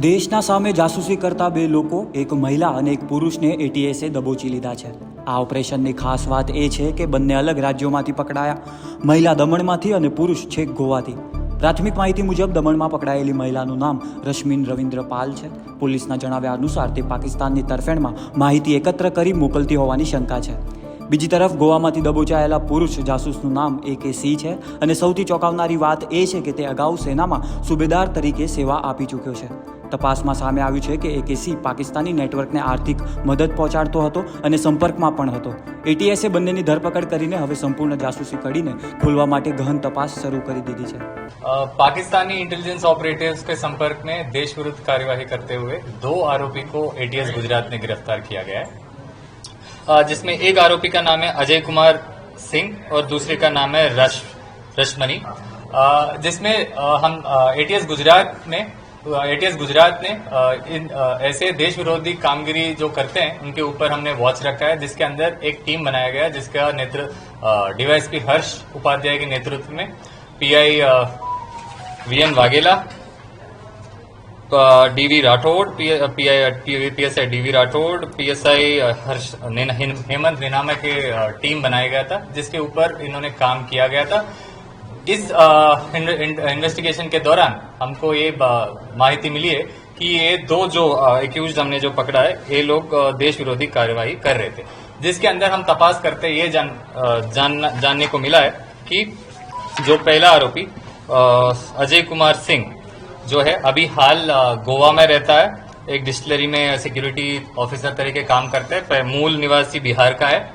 દેશના સામે જાસૂસી કરતા બે લોકો, એક મહિલા અને એક પુરુષને એટીએસે દબોચી લીધા છે. આ ઓપરેશનની ખાસ વાત એ છે કે બંને અલગ રાજ્યોમાંથી પકડાયા. મહિલા દમણમાંથી અને પુરુષ છેક ગોવાથી. પ્રાથમિક માહિતી મુજબ દમણમાં પકડાયેલી મહિલાનું નામ રશ્મિન રવિન્દ્ર પાલ છે. પોલીસના જણાવ્યા અનુસાર તે પાકિસ્તાનની તરફેણમાં માહિતી એકત્ર કરી મોકલતી હોવાની શંકા છે. બીજી તરફ ગોવામાંથી દબોચાયેલા પુરુષ જાસૂસનું નામ એ કે સી છે અને સૌથી ચોંકાવનારી વાત એ છે કે તે અગાઉ સેનામાં સુબેદાર તરીકે સેવા આપી ચૂક્યો છે. તપાસમાં સામે આવ્યું છે કે એ કે સિંહ પાકિસ્તાની નેટવર્કને આર્થિક મદદ પહોંચાડતો હતો અને સંપર્કમાં પણ હતો એટીએસે બંનેની ધરપકડ કરીને હવે સંપૂર્ણ જાસૂસી કડીને ખોલવા માટે ગહન તપાસ શરૂ કરી દીધી છે अ, पाकिस्तानी इंटेलिजेंस ऑपरेटिव्स के संपर्क में देश विरुद्ध कार्यवाही करते हुए दो आरोपी को एटीएस गुजरात ने गिरफ्तार किया गया है अ, जिसमें एक आरोपी का नाम है अजय कुमार सिंह और दूसरे का नाम है रश रशमनी अ, जिसमें अ, हम एटीएस गुजरात ने एटीएस गुजरात ने इन ऐसे देश विरोधी कामगिरी जो करते हैं, उनके ऊपर हमने वॉच रखा है, जिसके अंदर एक टीम बनाया गया जिसका नेतृत्व डीवाईएसपी हर्ष उपाध्याय के नेतृत्व में PI VN Vaghela DV Rathod PI PSI DV Rathod PSI Harsh Hemant Ninama के टीम बनाया गया था, जिसके ऊपर इन्होंने काम किया गया था। इस इन- इन- इन्वेस्टिगेशन के दौरान हमको ये माहिती मिली है कि ये दो जो एक्यूज हमने जो पकड़ा है ये लोग देश विरोधी कार्यवाही कर रहे थे। जिसके अंदर हम तपास करते ये जान, जान जानने को मिला है कि जो पहला आरोपी अजय कुमार सिंह जो है अभी हाल गोवा में रहता है। एक डिस्टलरी में सिक्योरिटी ऑफिसर तरीके काम करते हैं। मूल निवासी बिहार का है।